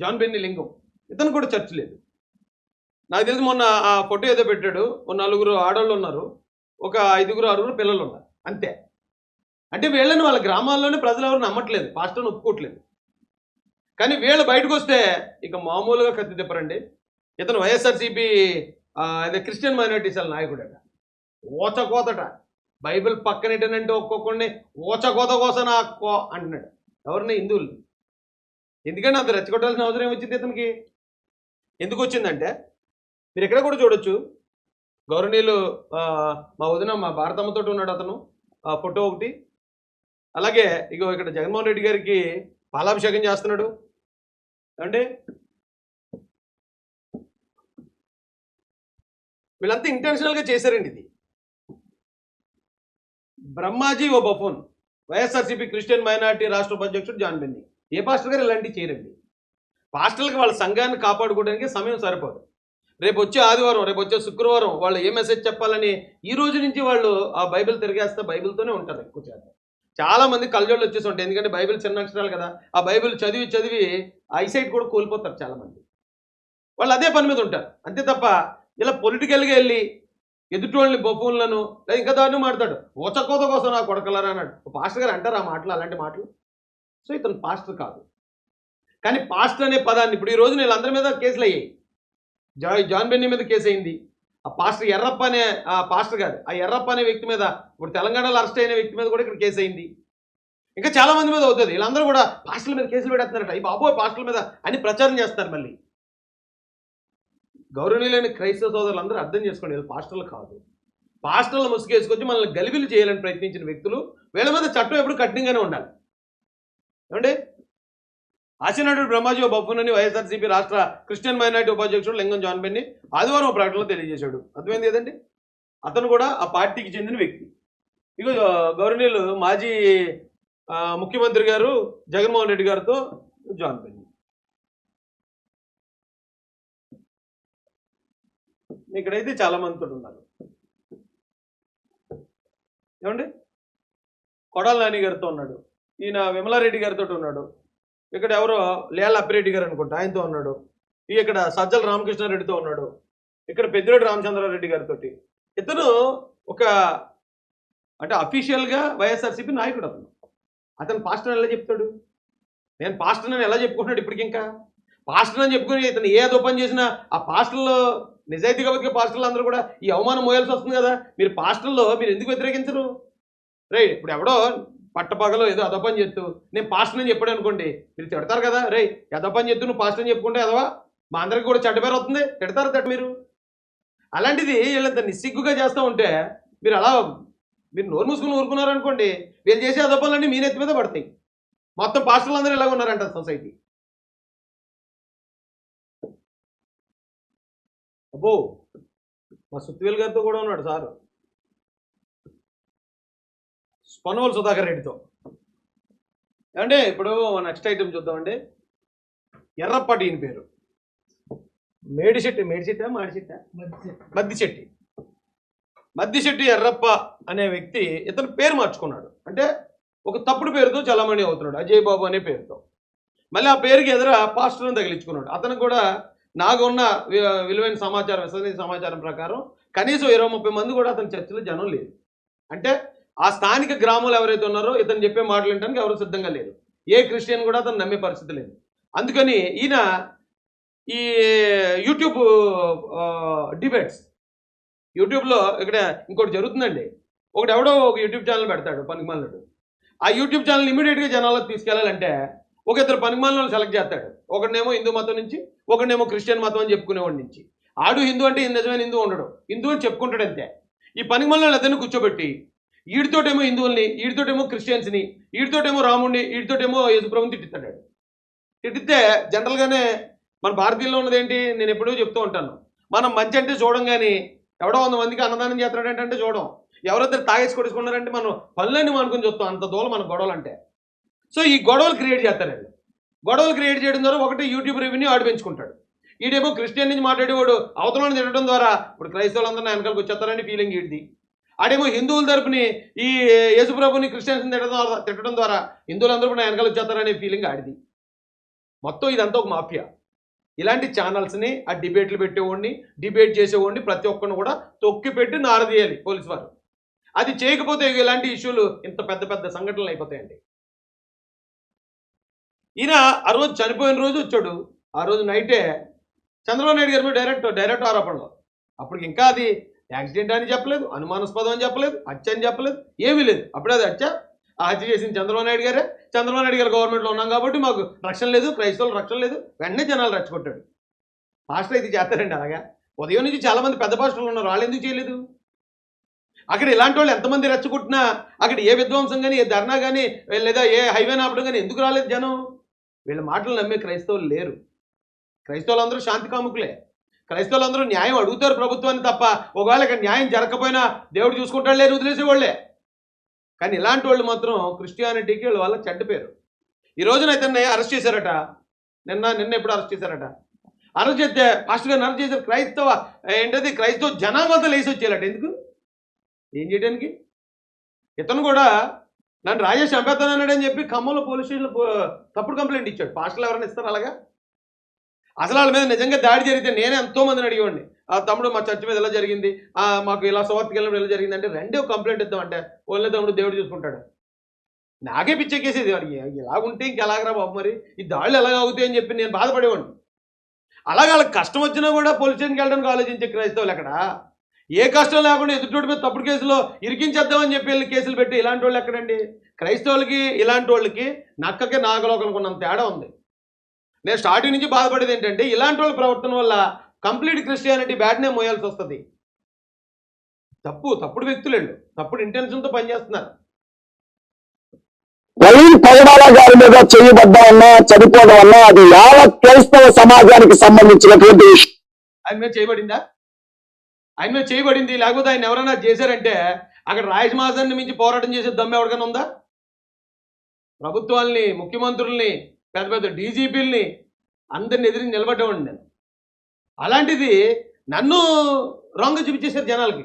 John Benny లింగం ఇతను కూడా చర్చ్ లేదు నాకు తెలిసి మొన్న ఆ ఫోటో ఏదో పెట్టాడు ఓ నలుగురు ఆడవాళ్ళు ఉన్నారు ఒక ఐదుగురు ఆరుగురు పిల్లలు ఉన్నారు అంతే. అంటే వీళ్ళని వాళ్ళ గ్రామాల్లోనే ప్రజలు ఎవరు నమ్మట్లేదు పాస్టర్ని ఒప్పుకోవట్లేదు. కానీ వీళ్ళు బయటకు వస్తే ఇక మామూలుగా కత్తి తిప్పరండి. ఇతను వైఎస్ఆర్సీపీ అదే క్రిస్టియన్ మైనారిటీస్ వాళ్ళ నాయకుడట. ఓచకోతట బైబిల్ పక్కనేటనంటే ఒక్కొక్కడిని ఓచకోత కోసం కో అంటున్నాడు. ఎవరిని? హిందువులు ఎందుకంటే అంత రెచ్చగొట్టాల్సిన అవసరం ఏమొచ్చింది ఇతనికి? ఎందుకు వచ్చిందంటే మీరు ఎక్కడ కూడా చూడొచ్చు. గౌరవనీయులు మా వదిన మా భారతమ్మతో ఉన్నాడు అతను. ఆ ఫోటో ఒకటి. అలాగే ఇగో ఇక్కడ జగన్మోహన్ రెడ్డి గారికి పాలాభిషేకం చేస్తున్నాడు. అంటే వీళ్ళంతా ఇంటెన్షనల్గా చేశారండి ఇది. బ్రహ్మాజీ ఓ బఫోన్ వైఎస్ఆర్సీపీ క్రిస్టియన్ మైనారిటీ రాష్ట్ర ఉపాధ్యక్షుడు జాన్ బెన్నీ. ఏ పాస్టర్ గారు ఇలాంటివి చేయరండి? పాస్టర్లకు వాళ్ళ సంఘాన్ని కాపాడుకోవడానికి సమయం సరిపోదు. రేపు వచ్చే ఆదివారం రేపు వచ్చే శుక్రవారం వాళ్ళు ఏ మెసేజ్ చెప్పాలని ఈ రోజు నుంచి వాళ్ళు ఆ బైబిల్ తిరిగేస్తే బైబిల్తోనే ఉంటారు ఎక్కువ శాతం. చాలా మంది కళ్ళజోళ్ళు వచ్చేసి ఉంటాయి. ఎందుకంటే బైబిల్ చిన్న అక్షరాలు కదా. ఆ బైబిల్ చదివి చదివి ఐసైట్ కూడా కోల్పోతారు చాలా మంది వాళ్ళు అదే పని మీద ఉంటారు. అంతే తప్ప ఇలా పొలిటికల్గా వెళ్ళి ఎదుటోళ్ళని బొప్పులను లేదా ఇంకా దాన్ని మాట్లాడు. ఓచకోత కోసం నా కొడకలరా అన్నాడు. పాస్టర్ గారు అంటారు ఆ మాటలు అలాంటి మాటలు. సో ఇతను పాస్టర్ కాదు. కానీ పాస్టర్ అనే పదాన్ని ఇప్పుడు ఈ రోజు వీళ్ళందరి మీద కేసులు అయ్యాయి జా జాన్ బెన్నీ మీద కేసు అయింది ఆ పాస్టర్ ఎర్రప్ప అనే ఆ పాస్టర్ కాదు ఆ ఎర్రప్ప అనే వ్యక్తి మీద ఇప్పుడు తెలంగాణలో అరెస్ట్ అయిన వ్యక్తి మీద కూడా ఇక్కడ కేసు అయింది ఇంకా చాలా మంది మీద అవుతుంది. వీళ్ళందరూ కూడా పాస్టర్ల మీద కేసులు పెడుతున్నారట ఈ బాబోయ్ పాస్టర్ల మీద అని ప్రచారం చేస్తారు మళ్ళీ. గౌరవనీయులైన క్రైస్తవ సోదరులు అందరూ అర్థం చేసుకోండి వీళ్ళు పాస్టర్లు కాదు. పాస్టర్లు ముసుగేసుకొచ్చి మనల్ని గలిబిలు చేయాలని ప్రయత్నించిన వ్యక్తులు వీళ్ళ మీద చట్టం ఎప్పుడు కఠినంగానే ఉండాలి. ఏమండి? ఆశనాడు బ్రహ్మాజీ బొప్పనని వైఎస్ఆర్సీపీ రాష్ట్ర క్రిస్టియన్ మైనార్టీ ఉపాధ్యక్షుడు లింగం జాన్ బెన్ని ఆదివారం ఒక ప్రకటనలో తెలియజేశాడు. అర్థమైంది కదండి? అతను కూడా ఆ పార్టీకి చెందిన వ్యక్తి. ఇక గవర్నీలు మాజీ ముఖ్యమంత్రి గారు జగన్మోహన్ రెడ్డి గారితో జాన్ బెన్ని ఇక్కడైతే చాలా మందితో ఉన్నారు. ఏమండి? కొడాల నాని గారితో ఉన్నాడు. ఈయన విమలారెడ్డి గారితో ఉన్నాడు. ఇక్కడ ఎవరో లేల అప్పిరెడ్డి గారు అనుకుంటా ఆయనతో ఉన్నాడు. ఈ ఇక్కడ సజ్జల రామకృష్ణారెడ్డితో ఉన్నాడు. ఇక్కడ పెద్దిరెడ్డి రామచంద్రారెడ్డి గారితో ఇతను ఒక అంటే అఫీషియల్గా వైఎస్ఆర్సీపీ నాయకుడు అతను. అతను పాస్టర్ ఎలా చెప్తాడు? నేను పాస్టర్ అని ఎలా చెప్పుకుంటున్నాడు ఇప్పటికి ఇంకా? పాస్టర్ అని చెప్పుకుని ఇతను ఏ పని చేసినా ఆ పాస్టర్లో నిజాయితీగా బతికే పాస్టర్లు అందరూ కూడా ఈ అవమానం మోయాల్సి వస్తుంది కదా. మీరు పాస్టర్లో మీరు ఎందుకు వ్యతిరేకించరు? రైట్ ఇప్పుడు ఎవడో పట్టపగలో ఏదో అదపని చెప్తూ నేను పాస్టర్ అని చెప్పాడు అనుకోండి. మీరు తిడతారు కదా రే ఎదపని చెప్తూ నువ్వు పాస్టర్ అని చెప్పుకుంటే ఎదవా మా అందరికి కూడా చెడ్డ పేరు వస్తుంది. తిడతారు తట మీరు. అలాంటిది వీళ్ళంత నిస్సిగ్గుగా చేస్తూ ఉంటే మీరు అలా మీరు నోరు మూసుకుని ఊరుకున్నారు అనుకోండి వీళ్ళు చేసే అదపాలన్నీ మీ నెత్తి మీద పడతాయి. మొత్తం పాస్టర్లు అందరూ ఇలాగ ఉన్నారంట సొసైటీ. అబ్బో మా సుత్వేల్ గారితో కూడా ఉన్నాడు సారు. స్పనోల్ సుధాకర్ రెడ్డితో. అంటే ఇప్పుడు నెక్స్ట్ ఐటమ్ చూద్దామండి. ఎర్రప్పటి ఈయన పేరు. మేడిశెట్టి మేడిశెట్టా మాడిశెట్టా మద్దిశెట్టి మద్దిశెట్టి ఎర్రప్ప అనే వ్యక్తి ఇతను పేరు మార్చుకున్నాడు. అంటే ఒక తప్పుడు పేరుతో చలామణి అవుతున్నాడు అజయ్ బాబు అనే పేరుతో. మళ్ళీ ఆ పేరుకి ఎదుర పాస్టర్ని తగిలించుకున్నాడు. అతను కూడా నాకు ఉన్న వి- విలువైన సమాచారం విశ్వసనీయ సమాచారం ప్రకారం కనీసం ఇరవై ముప్పై మంది కూడా అతని చర్చలో జనం లేదు అంటే ఆ స్థానిక గ్రామాలు ఎవరైతే ఉన్నారో ఇతను చెప్పే మాటలు వినడానికి ఎవరు సిద్ధంగా లేరు. ఏ క్రిస్టియన్ కూడా అతను నమ్మే పరిస్థితి లేదు. అందుకని ఈయన ఈ యూట్యూబ్ డిబేట్స్. యూట్యూబ్లో ఇక్కడ ఇంకోటి జరుగుతుందండి. ఒకటి ఎవడో ఒక యూట్యూబ్ ఛానల్ పెడతాడు పనికిమాలినడు. ఆ యూట్యూబ్ ఛానల్ ఇమీడియట్గా జనాలకు తీసుకెళ్ళాలంటే ఒక ఇద్దరు పనికిమాలను సెలెక్ట్ చేస్తాడు. ఒకడినేమో హిందూ మతం నుంచి ఒకడినేమో క్రిస్టియన్ మతం అని చెప్పుకునేవాడి నుంచి. ఆడు హిందూ అంటే నిజమైన హిందూ ఉండడు. హిందూ అని చెప్పుకుంటాడు అంతే. ఈ పనికిమాలను ఇద్దరిని కూర్చోబెట్టి ఈడితోటేమో హిందువుల్ని వీడితోటేమో క్రిస్టియన్స్ని వీడితోటేమో రాముడిని వీడితోటేమో యజుప్రభుని తిట్టిస్తాడు. తిట్టితే జనరల్గానే మన భారతీయుల్లో ఉన్నది ఏంటి నేను ఎప్పుడూ చెప్తూ ఉంటాను. మనం మంచి అంటే చూడం కానీ ఎవడో వంద మందికి అన్నదానం చేస్తున్నాడు ఏంటంటే చూడం. ఎవరిద్దరు తాగేసి కొట్టుకున్నారంటే మనం పనులన్నీ అనుకుని చూస్తాం. అంత దూరం మన గొడవలు అంటే సో ఈ గొడవలు క్రియేట్ చేస్తారండి. గొడవలు క్రియేట్ చేయడం ద్వారా ఒకటి యూట్యూబ్ రెవెన్యూ ఆడు పెంచుకుంటాడు. ఈడేమో క్రిస్టియన్ నుంచి మాట్లాడేవాడు అవతలను తినడం ద్వారా ఇప్పుడు క్రైస్తవులందరూ నా వెనకాలకు వచ్చేస్తారని ఫీలింగ్ ఈడిది. ఆడేమో హిందువుల తరపుని ఈ యేసుప్రభుని క్రిస్టియన్స్ తిట్టడం ద్వారా తిట్టడం ద్వారా హిందువులందరూ కూడా నా వెనకాల వచ్చేస్తారనే ఫీలింగ్ ఆడిది. మొత్తం ఇదంతా ఒక మాఫియా. ఇలాంటి ఛానల్స్ని ఆ డిబేట్లు పెట్టేవాడిని డిబేట్ చేసేవాడిని ప్రతి ఒక్కరిని కూడా తొక్కి పెట్టి నారదీయాలి పోలీసు వారు. అది చేయకపోతే ఇలాంటి ఇష్యూలు ఇంత పెద్ద పెద్ద సంఘటనలు అయిపోతాయండి. ఈయన ఆ రోజు చనిపోయిన రోజు వచ్చాడు. ఆ రోజు నైటే చంద్రబాబు నాయుడు గారి మీద డైరెక్ట్ డైరెక్ట్ ఆరోపణలో. అప్పుడు ఇంకా అది యాక్సిడెంట్ అని చెప్పలేదు అనుమానాస్పదం అని చెప్పలేదు హత్య అని చెప్పలేదు ఏమీ లేదు. అప్పుడే అది హత్య. ఆ హత్య చేసిన చంద్రబాబు నాయుడు గారే. చంద్రబాబు నాయుడు గారు గవర్నమెంట్లో ఉన్నాం కాబట్టి మాకు రక్షణ లేదు క్రైస్తవులు రక్షణ లేదు. వెంటనే జనాలు రెచ్చగొట్టాడు పాస్టర్ ఇది చేస్తారండి అలాగా? ఉదయం నుంచి చాలామంది పెద్ద పాస్టర్లు ఉన్నారు వాళ్ళు ఎందుకు చేయలేదు? అక్కడ ఇలాంటి వాళ్ళు ఎంతమంది రెచ్చగొట్టినా అక్కడ ఏ విధ్వంసం కానీ ఏ ధర్నా కానీ లేదా ఏ హైవే ఆపడం కానీ ఎందుకు రాలేదు జనం? వీళ్ళ మాటలు నమ్మే క్రైస్తవులు లేరు. క్రైస్తవులందరూ శాంతి కాముకులే. క్రైస్తవులందరూ న్యాయం అడుగుతారు ప్రభుత్వాన్ని తప్ప ఒకవేళ ఇక్కడ న్యాయం జరగకపోయినా దేవుడు చూసుకుంటాడు లేదు వదిలేసేవాళ్ళే కానీ ఇలాంటి వాళ్ళు మాత్రం క్రిస్టియానిటీకి వాళ్ళ వల్ల చెడ్డ పేరు. ఈ రోజున ఇతన్ని అరెస్ట్ చేశారట. నిన్న నిన్న ఎప్పుడు అరెస్ట్ చేశారట. అరెస్ట్ చేస్తే ఫాస్ట్గా గారిని అరెస్ట్ చేశారు. క్రైస్తవ ఏంటది? క్రైస్తవ జనాభాతో లేచి వచ్చేయాలట. ఎందుకు? ఏం చేయడానికి? ఇతను కూడా నన్ను రాజేష్ చంపేస్తానన్నాడని చెప్పి ఖమ్మంలో పోలీస్ స్టేషన్లో తప్పుడు కంప్లైంట్ ఇచ్చాడు. పాస్టర్లు ఎవరైనా ఇస్తారు అలాగా? అసలు వాళ్ళ మీద నిజంగా దాడి జరిగితే నేనే ఎంతో మందిని అడిగేవాడిని. ఆ తమ్ముడు మా చర్చ్ మీద ఎలా జరిగింది? ఆ మాకు ఇలా సోవర్తికి వెళ్ళినప్పుడు ఎలా జరిగింది అంటే రెండే ఒక కంప్లైంట్ ఇద్దామంటే ఓన్లీ తమ్ముడు దేవుడు చూసుకుంటాడు. నాకే పిచ్చెక్కేసేది వాడికి ఇలా ఉంటే ఇంకెలాగరా బాబు మరి? ఈ దాడులు ఎలాగ అవుతాయి అని చెప్పి నేను బాధపడేవాడిని. అలాగే వాళ్ళకి కష్టం వచ్చినా కూడా పోలీస్ స్టేషన్కి వెళ్ళడానికి ఆలోచించే క్రైస్తవులు ఎక్కడ? ఏ కష్టం లేకుండా ఎదుటోడి మీద తప్పుడు కేసులో ఇరికించేద్దామని చెప్పి వెళ్ళి కేసులు పెట్టి ఇలాంటి వాళ్ళు ఎక్కడండి? క్రైస్తవులకి ఇలాంటి వాళ్ళకి నక్కకి నాగలోకనుకున్నంత తేడా ఉంది. నేను స్టార్టింగ్ నుంచి బాధపడేది ఏంటంటే ఇలాంటి వాళ్ళ ప్రవర్తన వల్ల కంప్లీట్ క్రిస్టియానిటీ బ్యాడ్నే మోయాల్సి వస్తుంది. తప్పు తప్పుడు వ్యక్తులండి. తప్పుడు ఇంటెన్షన్తో పనిచేస్తున్నారు. ప్రవీణ్ పగడాల గారి మీద చేయబడ్డామన్నా చనిపోవడం వల్ల అది యావత్ క్రైస్తవ సమాజానికి సంబంధించినటువంటి విషయం. ఆయన మీద చేయబడిందా? ఆయన మీద చేయబడింది లేకపోతే ఆయన ఎవరైనా చేశారంటే అక్కడ రాయసమాజాన్ని మించి పోరాటం చేసే దమ్ము ఎవరికైనా ఉందా? ప్రభుత్వాల్ని ముఖ్యమంత్రుల్ని పెద్ద పెద్ద డీజీపీల్ని అందరిని ఎదిరి నిలబడ్డేవాడిని నేను. అలాంటిది నన్ను రాంగ్గా చూపించేశారు జనాలకి.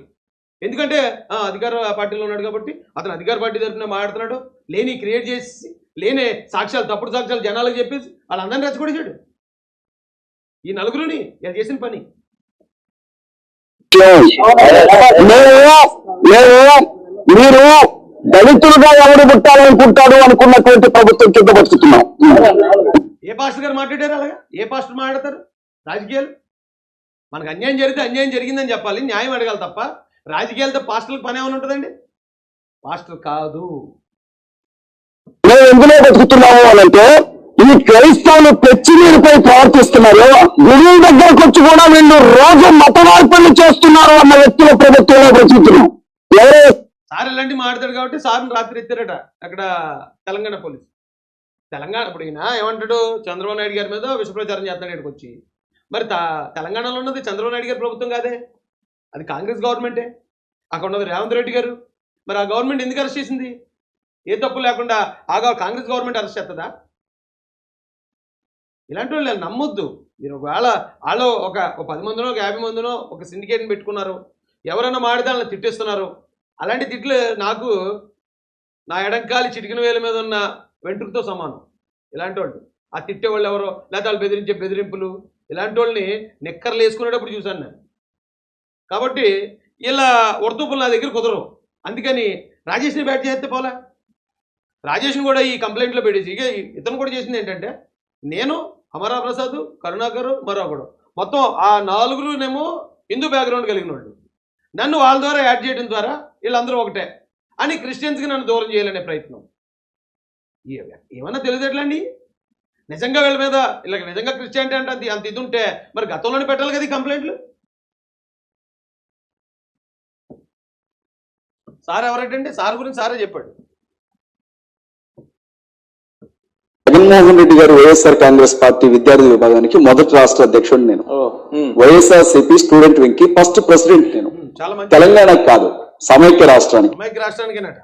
ఎందుకంటే ఆ, అధికార పార్టీలో ఉన్నాడు కాబట్టి అతను అధికార పార్టీ తరఫున మాట్లాడుతున్నాడు. లేని క్రియేట్ చేసి లేని సాక్ష్యాలు తప్పుడు సాక్ష్యాలు జనాలకు చెప్పేసి వాళ్ళందరినీ రెచ్చగొడిచాడు ఈ నలుగురుని ఇలా చేసిన పని. మీరు దళితులుగా ఎవరు పుట్టాలనుకుంటాడు అనుకున్నటువంటి ప్రభుత్వం కింద బతుకుతున్నాం. ఏ పాస్టర్ గారు మాట్లాడారు అలాగా? ఏ పాస్టర్ మాట్లాడతారు? రాజకీయాలు? మనకు అన్యాయం జరిగితే అన్యాయం జరిగిందని చెప్పాలి న్యాయం అడగాలి తప్ప రాజకీయాలతో పాస్టర్లకు పని ఏమైనా ఉంటుందండి? పాస్టర్ కాదు. మేము ఎందులో బతుకుతున్నాము అనంటే ఈ క్రైస్తవులు పెచ్చి నీరుపై ప్రవర్తిస్తున్నారు. గురువుల దగ్గరకు వచ్చి కూడా వీళ్ళు రోజు మత మార్పులు చేస్తున్నారు అన్న వ్యక్తుల ప్రభుత్వంలో బ్రతుకుతున్నాం ఎవరో సార్ మాడతాడు కాబట్టి సార్ని రాత్రి ఎత్తారట అక్కడ తెలంగాణ పోలీసు. తెలంగాణ ఇప్పుడు ఈయన ఏమంటాడు? చంద్రబాబు నాయుడు గారి మీద విషప్రచారం చేస్తున్నాడు ఇక్కడికి వచ్చి. మరి తెలంగాణలో ఉన్నది చంద్రబాబు నాయుడు గారి ప్రభుత్వం కాదే? అది కాంగ్రెస్ గవర్నమెంటే. అక్కడ ఉన్నది రేవంత్ రెడ్డి గారు. మరి ఆ గవర్నమెంట్ ఎందుకు అరెస్ట్ చేసింది? ఏ తప్పు లేకుండా ఆ కాంగ్రెస్ గవర్నమెంట్ అరెస్ట్ చేస్తుందా? ఇలాంటి వాళ్ళు నమ్మొద్దు. మీరు ఒకవేళ వాళ్ళు ఒక ఒక పది మందినో ఒక యాభై మందినో ఒక సిండికేట్ని పెట్టుకున్నారు. ఎవరైనా మాడితే వాళ్ళని తిట్టేస్తున్నారు. అలాంటి తిట్లు నాకు నా ఎడంకాలి చిటికిన వేల మీద ఉన్న వెంట్రుకతో సమానం. ఇలాంటి వాళ్ళు ఆ తిట్టే వాళ్ళు ఎవరో? లేదా వాళ్ళు బెదిరించే బెదిరింపులు? ఇలాంటి వాళ్ళని నిక్కర్లు వేసుకునేటప్పుడు చూశాను నేను. కాబట్టి ఇలా వర్తూపులు నా దగ్గర కుదరవు. అందుకని రాజేష్ని బ్యాట్ చేస్తే పోలా. రాజేష్ని కూడా ఈ కంప్లైంట్లో పెట్టేసి ఇక ఇతను కూడా చేసింది ఏంటంటే నేను అమరా ప్రసాద్ కరుణాకర్ మరొకడు మొత్తం ఆ నాలుగురునేమో హిందూ బ్యాక్గ్రౌండ్ కలిగిన వాళ్ళు నన్ను వాళ్ళ ద్వారా యాడ్ చేయడం ద్వారా వీళ్ళందరూ ఒకటే అని క్రిస్టియన్స్కి నన్ను దూరం చేయాలనే ప్రయత్నం. ఏమన్నా తెలియదట్లండి? నిజంగా వీళ్ళ మీద ఇలా నిజంగా క్రిస్టియానిటీ అంటే అంత అంత ఇది ఉంటే మరి గతంలోనే పెట్టాలి కదా ఈ కంప్లైంట్లు? సార్ ఎవరంటే సార్ గురించి సారే చెప్పాడు. జగన్మోహన్ రెడ్డి గారు వైఎస్ఆర్ కాంగ్రెస్ పార్టీ విద్యార్థి విభాగానికి మొదటి రాష్ట్ర అధ్యక్షుడు నేను. వైఎస్ఆర్ సిపి స్టూడెంట్ వింగ్కి ఫస్ట్ ప్రెసిడెంట్ నేను. తెలంగాణకు కాదు సమైక్య రాష్ట్రానికి. అమ్మాయికి రాష్ట్రానికేనట.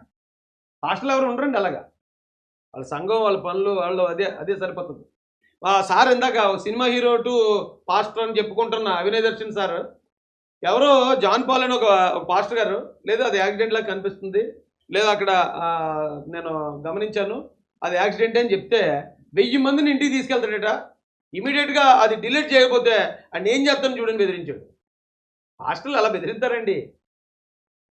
హాస్టల్ ఎవరు ఉండరండి అలాగా? వాళ్ళ సంఘం వాళ్ళ పనులు వాళ్ళు అదే అదే సరిపోతుంది. ఆ సార్ ఇందాక సినిమా హీరో టు పాస్టర్ అని చెప్పుకుంటున్న అభినయ్ దర్శన్ సార్ ఎవరో జాన్ పాల్ అని ఒక పాస్టర్ గారు లేదా అది యాక్సిడెంట్ లాగా కనిపిస్తుంది లేదా అక్కడ నేను గమనించాను అది యాక్సిడెంట్ అని చెప్తే వెయ్యి మందిని ఇంటికి తీసుకెళ్తాడట. ఇమీడియట్గా అది డిలీట్ చేయకపోతే ఆయన ఏం చేస్తాను చూడండి బెదిరించాడు. హాస్టల్ అలా బెదిరిస్తారండి.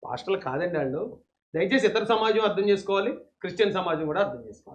హాస్టల్ కాదండి వాళ్ళు. దయచేసి ఇతర సమాజం అర్థం చేసుకోవాలి. క్రిస్టియన్ సమాజం కూడా అర్థం చేసుకోవాలి.